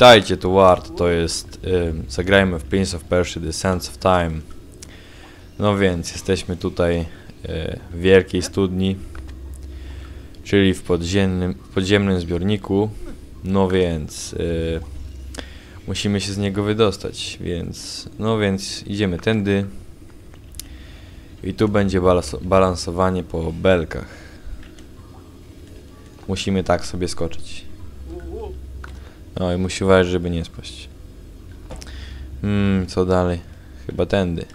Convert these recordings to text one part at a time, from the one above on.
Witajcie, tu Ward, to jest... Zagrajmy w Prince of Persia The Sands of Time. No więc, jesteśmy tutaj y, w wielkiej studni, czyli w podziemnym, podziemnym zbiorniku. No więc... Y, musimy się z niego wydostać, więc... No więc, idziemy tędy. I tu będzie balans balansowanie po belkach. Musimy tak sobie skoczyć. No i musi uważać, żeby nie spaść. Hmm, co dalej? Chyba tędy.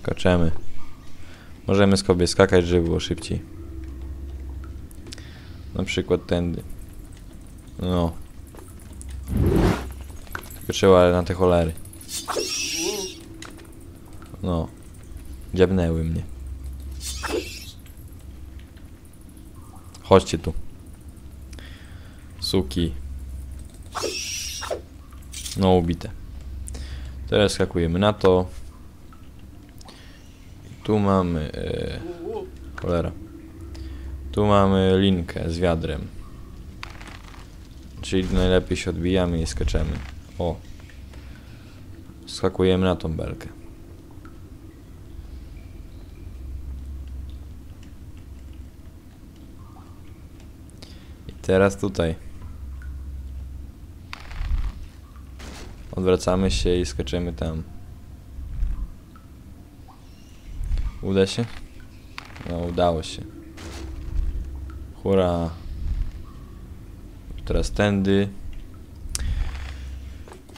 Skaczemy. Możemy sobie skakać, żeby było szybciej. Na przykład tędy. No. Tylko trzeba na te cholery. No. Dziabnęły mnie. Chodźcie tu. Suki. No ubite. Teraz skakujemy na to. I tu mamy... E, cholera. Tu mamy linkę z wiadrem. Czyli najlepiej się odbijamy i skaczemy. O. Skakujemy na tą belkę. I teraz tutaj. Odwracamy się i skaczemy tam. Uda się? No, udało się. Hurra. Teraz tędy.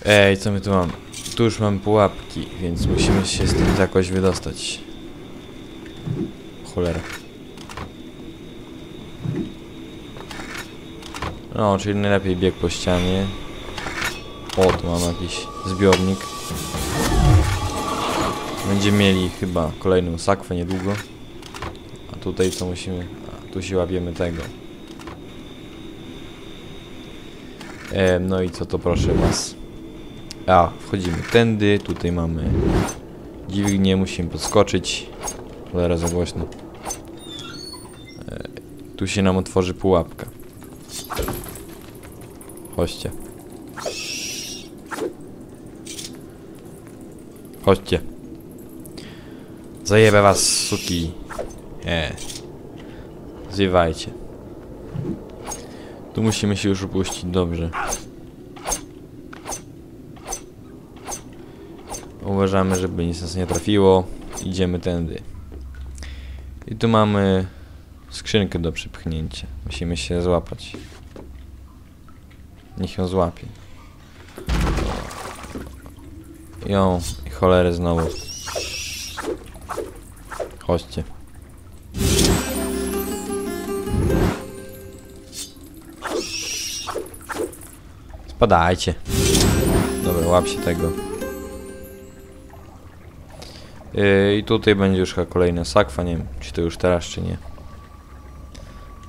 Ej, co my tu mamy? Tu już mamy pułapki, więc musimy się z tym jakoś wydostać. Cholera. No, czyli najlepiej bieg po ścianie. O, tu mamy jakiś zbiornik. Będziemy mieli chyba kolejną sakwę niedługo. A tutaj co musimy... A, tu się łapiemy tego. E, no i co to proszę was. A, wchodzimy tędy, tutaj mamy dźwignię, musimy podskoczyć. Cholera za głośno. E, tu się nam otworzy pułapka. Chodźcie. Chodźcie. Zajebę was, suki. E. Zjewajcie. Tu musimy się już upuścić, dobrze. Uważamy, żeby nic nas nie trafiło. Idziemy tędy. I tu mamy skrzynkę do przypchnięcia. Musimy się złapać. Niech ją złapie. Ją i cholerę znowu. Chodźcie. Spadajcie. Dobra, łap się tego. Yy, I tutaj będzie już kolejna sakwa, nie wiem, czy to już teraz, czy nie.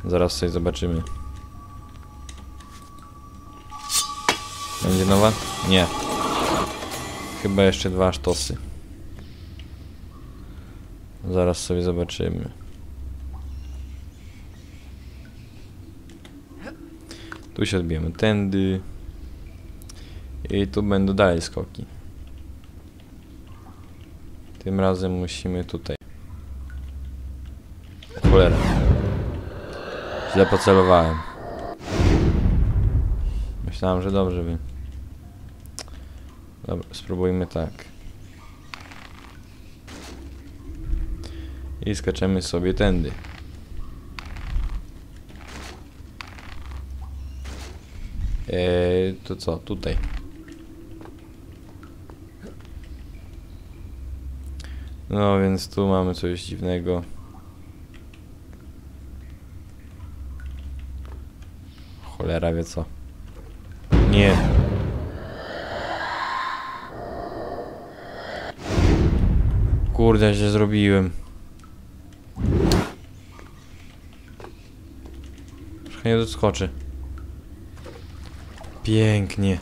Zaraz sobie zobaczymy. Będzie nowa? Nie. Chyba jeszcze dwa sztosy. Zaraz sobie zobaczymy. Tu się odbijemy tędy. I tu będą dalej skoki. Tym razem musimy tutaj. Cholera. Źle pocelowałem. Myślałem, że dobrze by. Dobra, spróbujmy tak. I skaczemy sobie tędy. Eee, to co? Tutaj. No więc tu mamy coś dziwnego. Cholera wie co. Nie. Kurde, się zrobiłem. Trochę nie doskoczy. Pięknie.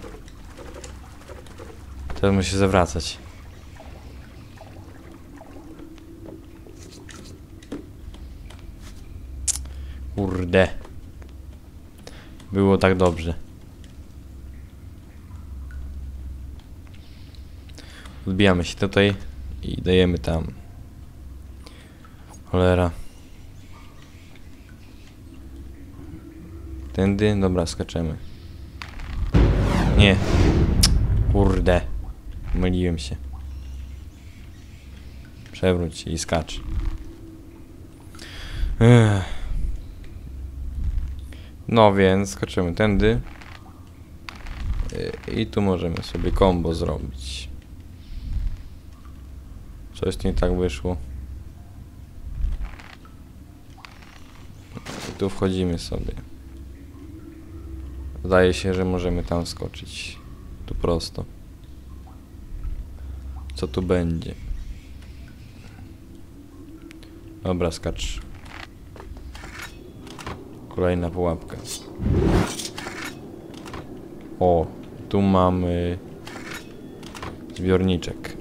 Teraz muszę zawracać. Kurde. Było tak dobrze. Odbijamy się tutaj i dajemy tam. Cholera. Tędy? Dobra, skaczemy. Nie. Kurde. Myliłem się. Przewróć się i skacz. Ech. No więc skaczemy tędy. Y, I tu możemy sobie combo zrobić. Coś nie tak wyszło. I tu wchodzimy sobie. Zdaje się, że możemy tam skoczyć. Tu prosto. Co tu będzie? Dobra, skacz. Kolejna pułapka. O, tu mamy zbiorniczek.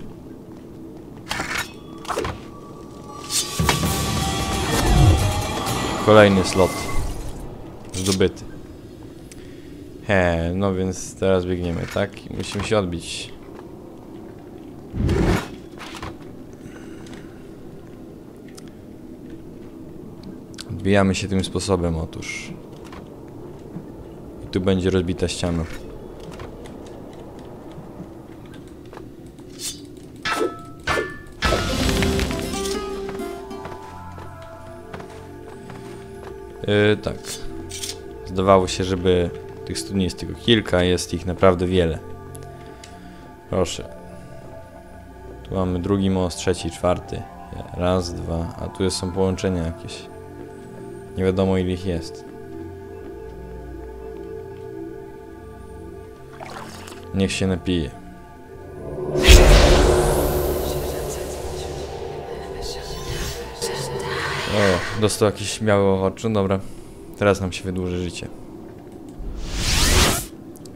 Kolejny slot zdobyty. He, no więc teraz biegniemy, tak? I musimy się odbić. Odbijamy się tym sposobem, otóż. I tu będzie rozbita ściana. Yy, tak. Zdawało się, żeby tych studni jest tylko kilka, jest ich naprawdę wiele. Proszę. Tu mamy drugi most, trzeci, czwarty. Raz, dwa, a tu są połączenia jakieś. Nie wiadomo ile ich jest. Niech się napije. Dostał jakiś biały oczu, dobra. Teraz nam się wydłuży życie.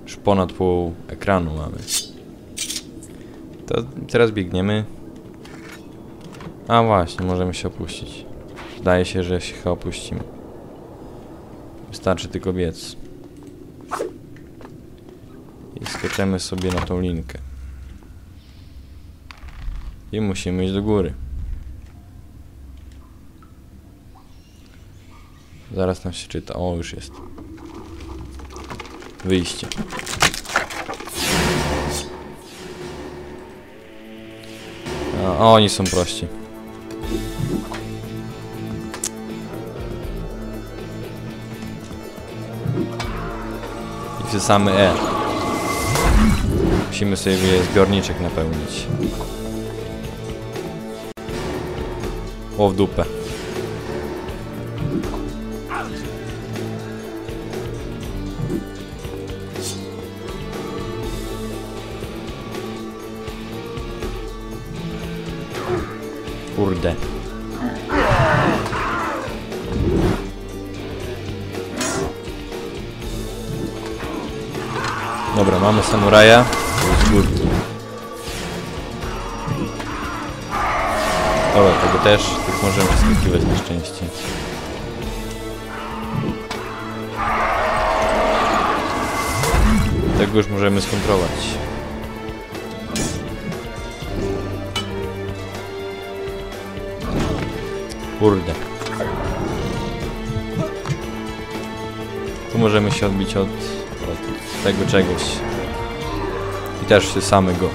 Już ponad pół ekranu mamy. To teraz biegniemy. A właśnie, możemy się opuścić. Zdaje się, że się chyba opuścimy. Wystarczy tylko biec. I skaczemy sobie na tą linkę. I musimy iść do góry. Zaraz tam się czyta. O, już jest. Wyjście. A oni są prości. I wsysamy E. Musimy sobie zbiorniczek napełnić. O w dupę. Kurde. Dobra, mamy samuraja górki. Dobra, tego też, tych możemy skakiwać na szczęście. Tego już możemy skontrolować. Kurde. Tu możemy się odbić od, od tego czegoś. I też się samego.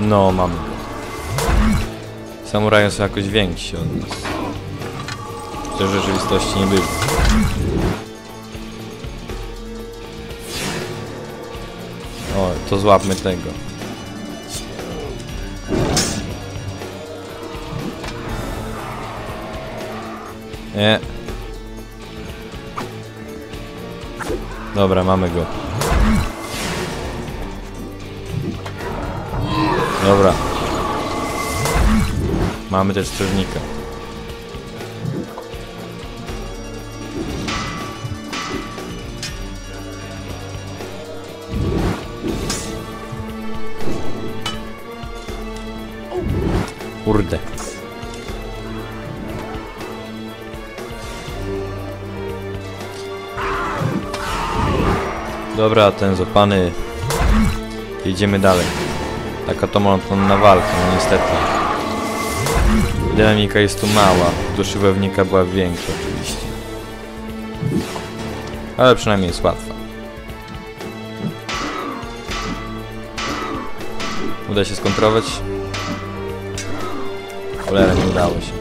No, mamy go. Samuraje są jakoś więksi od nas. Co w rzeczywistości nie byli. To złapmy tego. Nie. Dobra, mamy go. Dobra. Mamy też strażnika. Kurde. Dobra, ten złapany. Jedziemy dalej. Taka to monotonna walka, no niestety. Dynamika jest tu mała, do szybownika była większa oczywiście. Ale przynajmniej jest łatwa. Uda się skontrować? Cholera, nie udało się.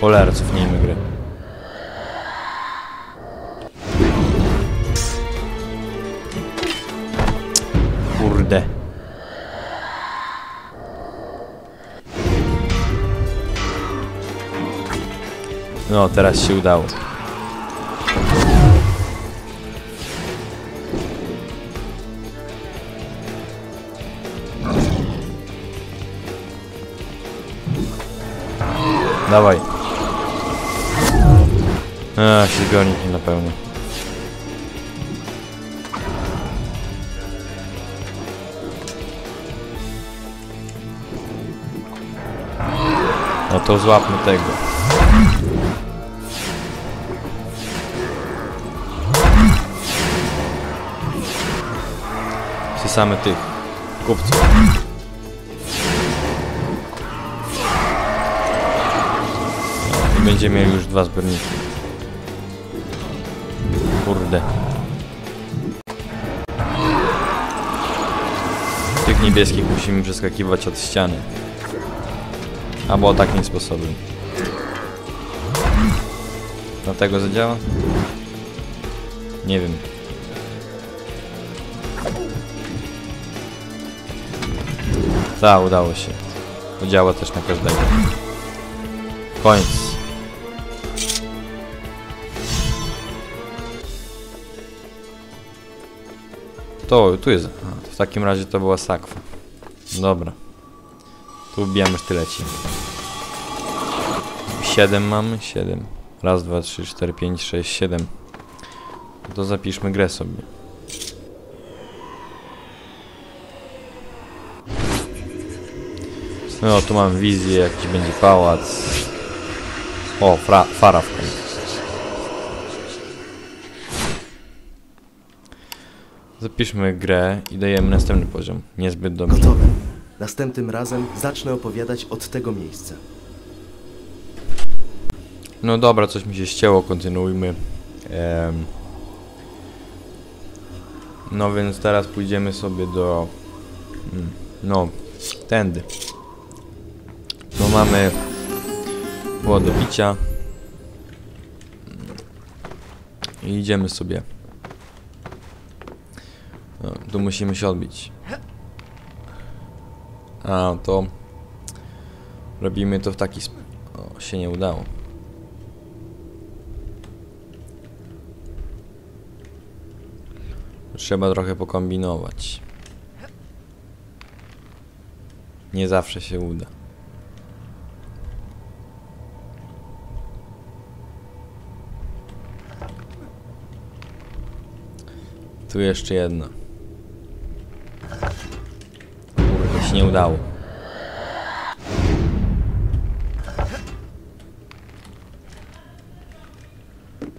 Cholera, cofnijmy grę. Kurde. No, teraz się udało. Dawaj. A, się goni na pełno. No to złapmy tego. Wsysamy tych kupców. Będziemy mieli już dwa zbiorniki. Kurde. Tych niebieskich musimy przeskakiwać od ściany. Albo takim sposobem. Dlatego zadziała? Nie wiem. Tak, udało się. Działa też na każdego. Koniec. To, tu jest. W takim razie to była sakwa. Dobra. Tu wbijamy sztyleci. 7 mamy? 7. Raz, dwa, trzy, cztery, pięć, sześć, siedem. To zapiszmy grę sobie. No, tu mam wizję, jakiś będzie pałac. O, fra, fara w końcu. Zapiszmy grę i dajemy następny poziom. Niezbyt dobrze. Gotowe. Następnym razem zacznę opowiadać od tego miejsca. No dobra, coś mi się ścięło, kontynuujmy. No więc teraz pójdziemy sobie do... mm, No, tędy. Tu mamy... Było do picia. I idziemy sobie. Tu musimy się odbić. A, to... Robimy to w taki sposób... O, się nie udało. Trzeba trochę pokombinować. Nie zawsze się uda. Tu jeszcze jedna. Kurde, się nie udało.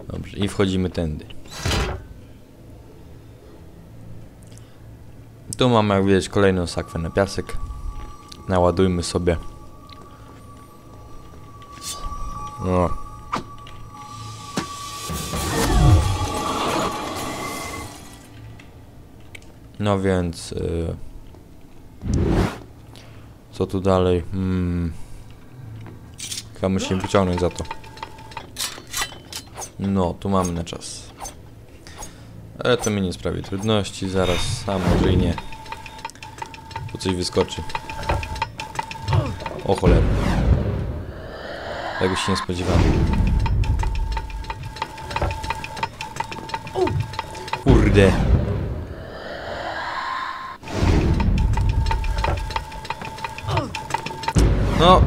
Dobrze, i wchodzimy tędy. Tu mamy jak widać kolejną sakwę na piasek. Naładujmy sobie. No. No więc... y, co tu dalej? Hmm. Chyba musimy wyciągnąć za to. No, tu mamy na czas. Ale to mi nie sprawi trudności, zaraz, a może i nie. Tu coś wyskoczy. O cholera. Tego się nie spodziewałem. Kurde. No.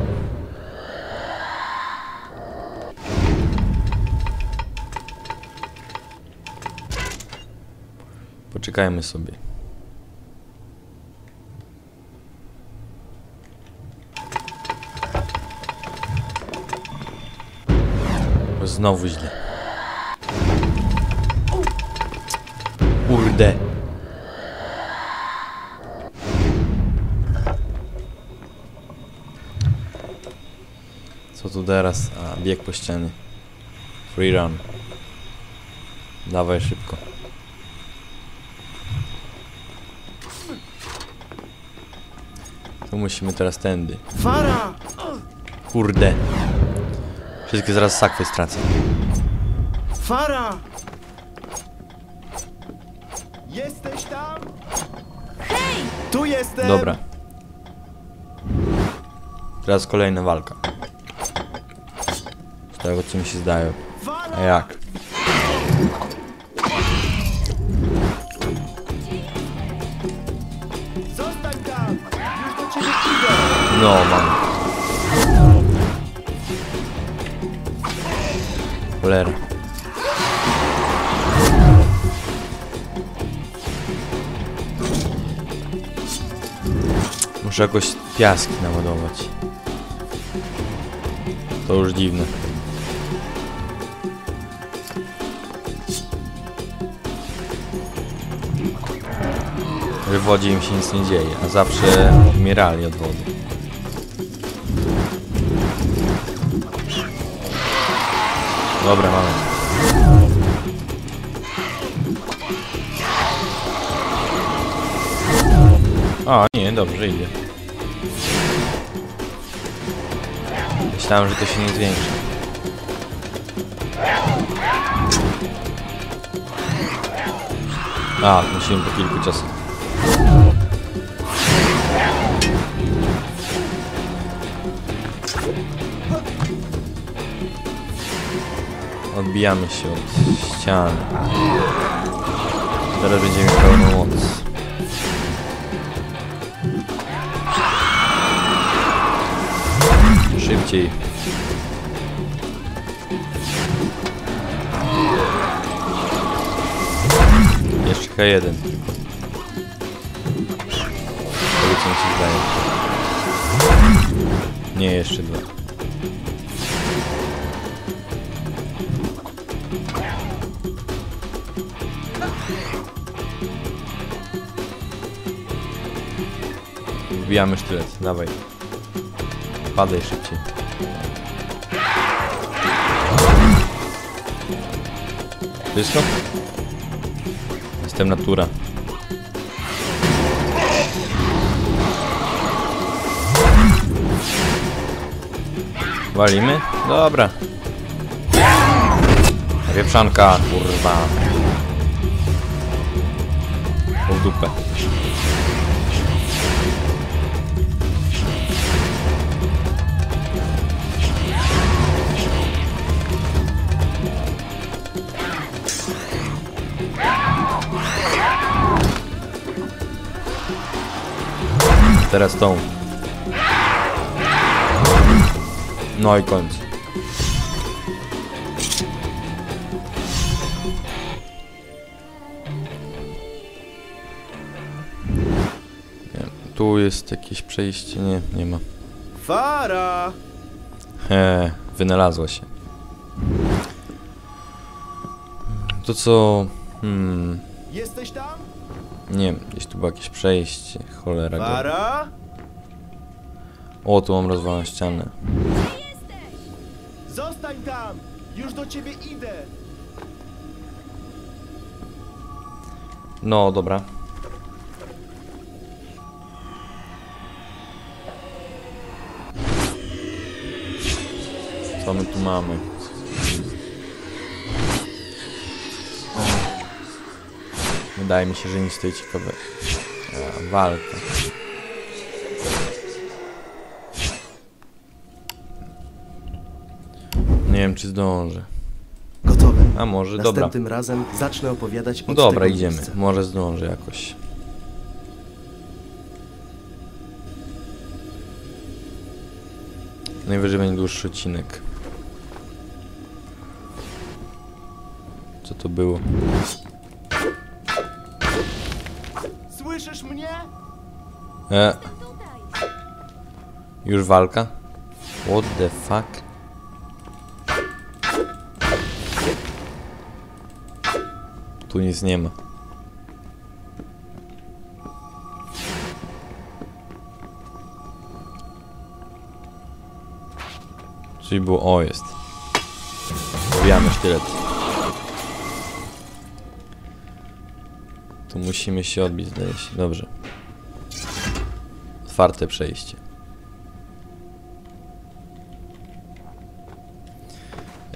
Poczekajmy sobie. Znowu źle. Kurde. Tu teraz? A, bieg po ścianie. Free run. Dawaj szybko. Tu musimy teraz tędy. Fara! Kurde. Wszystkie zaraz sakwy stracę. Fara! Jesteś tam? Hej! Tu jestem! Dobra. Teraz kolejna walka. Tego co mi się zdaje. A jak? No mam. Cholera. Muszę jakoś piaski naładować. To już dziwne. W wodzie im się nic nie dzieje, a zawsze umierali od wody. Dobra, mamy. A, nie, dobrze idzie. Myślałem, że to się nie zwiększy. A, musimy po kilku ciosach. Odbijamy się od ściany. Teraz będziemy pełną moc. Szybciej. Jeszcze K1 tylko. Tego co się zdaje. Nie, jeszcze dwa. Wbijamy sztylet, dawaj. Padaj szybciej. Wszystko? Jestem natura. Walimy? Dobra. Wieprzanka, kurwa. O dupę. Teraz tą. No i końc. Nie, tu jest jakieś przejście, nie, nie ma. Fara! He, wynalazła się. To co... Hmm... Jesteś tam? Nie wiem, gdzieś tu było jakieś przejście, cholera go. Fara? O, tu mam rozwaloną ścianę. Zostań tam! Już do ciebie idę! No, dobra. Co my tu mamy? Wydaje mi się, że nic z tej ciekawe. A, walka. Nie wiem, czy zdążę. Gotowe. A może, dobra. Następnym razem zacznę opowiadać No dobra, tego idziemy. miejsca. Może zdążę jakoś. Najwyżej będzie dłuższy odcinek. Co to było? E. Już walka? What the fuck? Tu nic nie ma. Czyli było... O, jest. Wbijamy sztylet. Tu musimy się odbić, zdaje się. Dobrze. Otwarte przejście.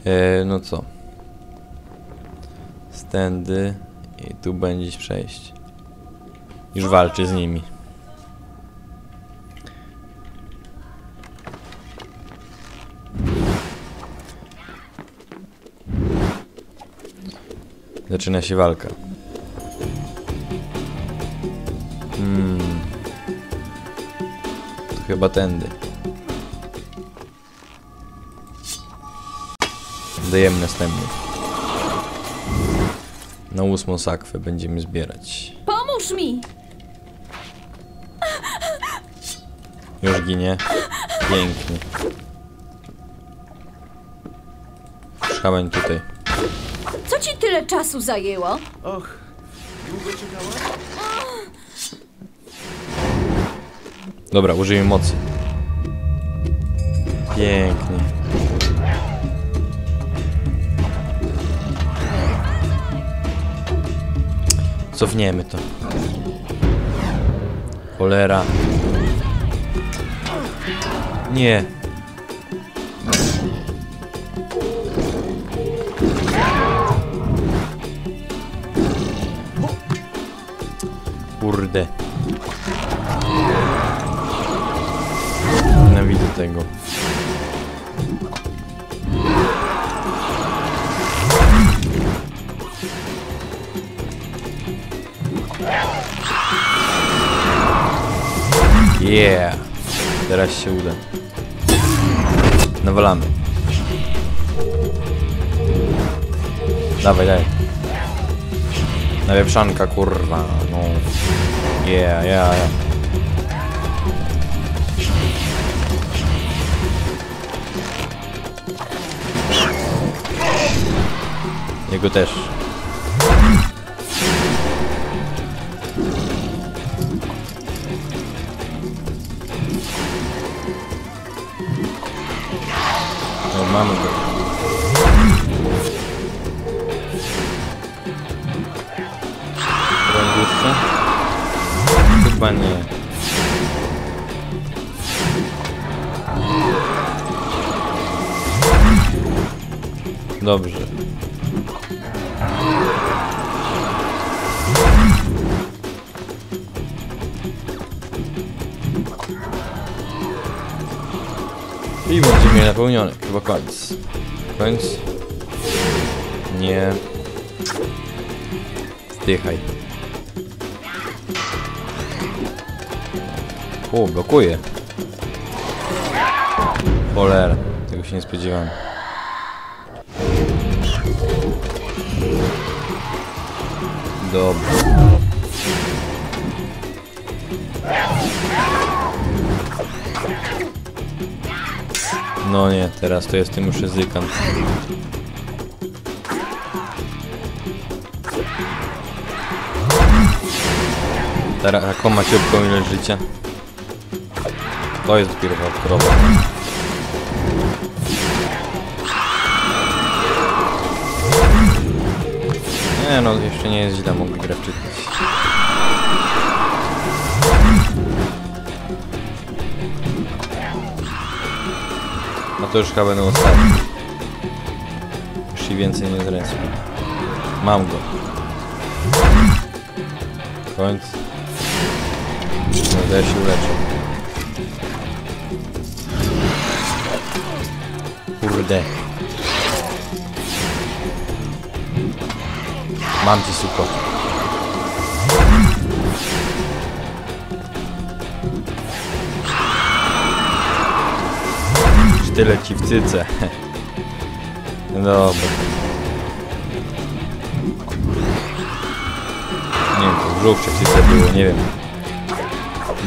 E, no co? Stędy i tu będzie przejść. Już walczy z nimi. Zaczyna się walka. Chyba tędy. Dajemy następny. Na ósmą sakwę będziemy zbierać. Pomóż mi! Już ginie. Pięknie. Szameń tutaj. Co ci tyle czasu zajęło? Och, długo czekała? Dobra, użyjmy mocy. Pięknie. Cofniemy to. Cholera. Nie. Kurde. Tego. Yeah. Teraz się uda. Nawalamy. Dawaj, daj. Nawieprzanka, kurwa. No. Yeah, yeah, yeah. Jego też. No, mamy go. Dłuższa? Chyba nie. Dobrze. Napełniony. Chyba koniec. Koniec? Nie. Zdychaj. O, blokuje. Cholera. Tego się nie spodziewałem. Dobra. No nie, teraz to jestem już ryzykant. Teraz jaką ma ciupką ile życia? To jest dopiero hardkorowe. Nie no, jeszcze nie jest źle, mogli grę wczytać. To już chyba będą ostatni. Już i więcej nie zrespię. Mam go. Końc. No ja się uleczę. Kurde. Mam ci suko. Tyle ci w cyce. No Dobra. Nie wiem, to czy cyce było, nie wiem.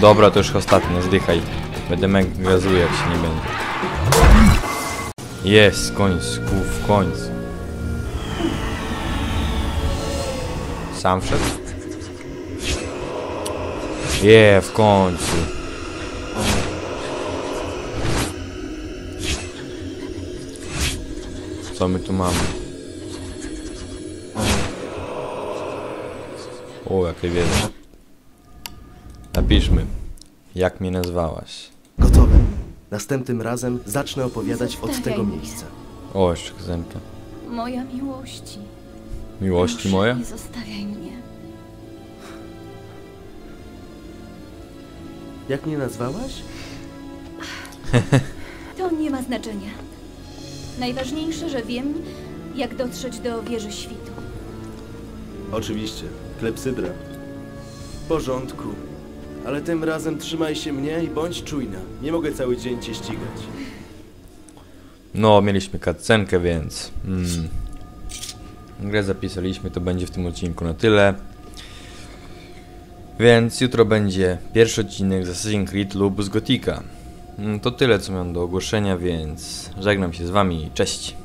Dobra, to już ostatnie, zdychaj. Będę mega zły, jak się nie będzie. Jest, końcu, w końcu. Sam wszedł? Je, w końcu. Co my tu mamy? O, jakie wiele. Napiszmy. Jak mnie nazwałaś? Gotowe. Następnym razem zacznę opowiadać od Zostawiaj tego mnie. miejsca. O, jeszcze kazemka. Moja miłości. Miłości Proszę, moja? Nie zostawiaj mnie. Jak mnie nazwałaś? To nie ma znaczenia. Najważniejsze, że wiem, jak dotrzeć do wieży świtu. Oczywiście. Klepsydra. W porządku. Ale tym razem trzymaj się mnie i bądź czujna. Nie mogę cały dzień cię ścigać. No, mieliśmy cutscenkę, więc... Mm, grę zapisaliśmy, to będzie w tym odcinku na tyle. Więc jutro będzie pierwszy odcinek z Assassin's Creed lub z Gotika. Mm, To tyle, co mam do ogłoszenia, więc żegnam się z wami. Cześć!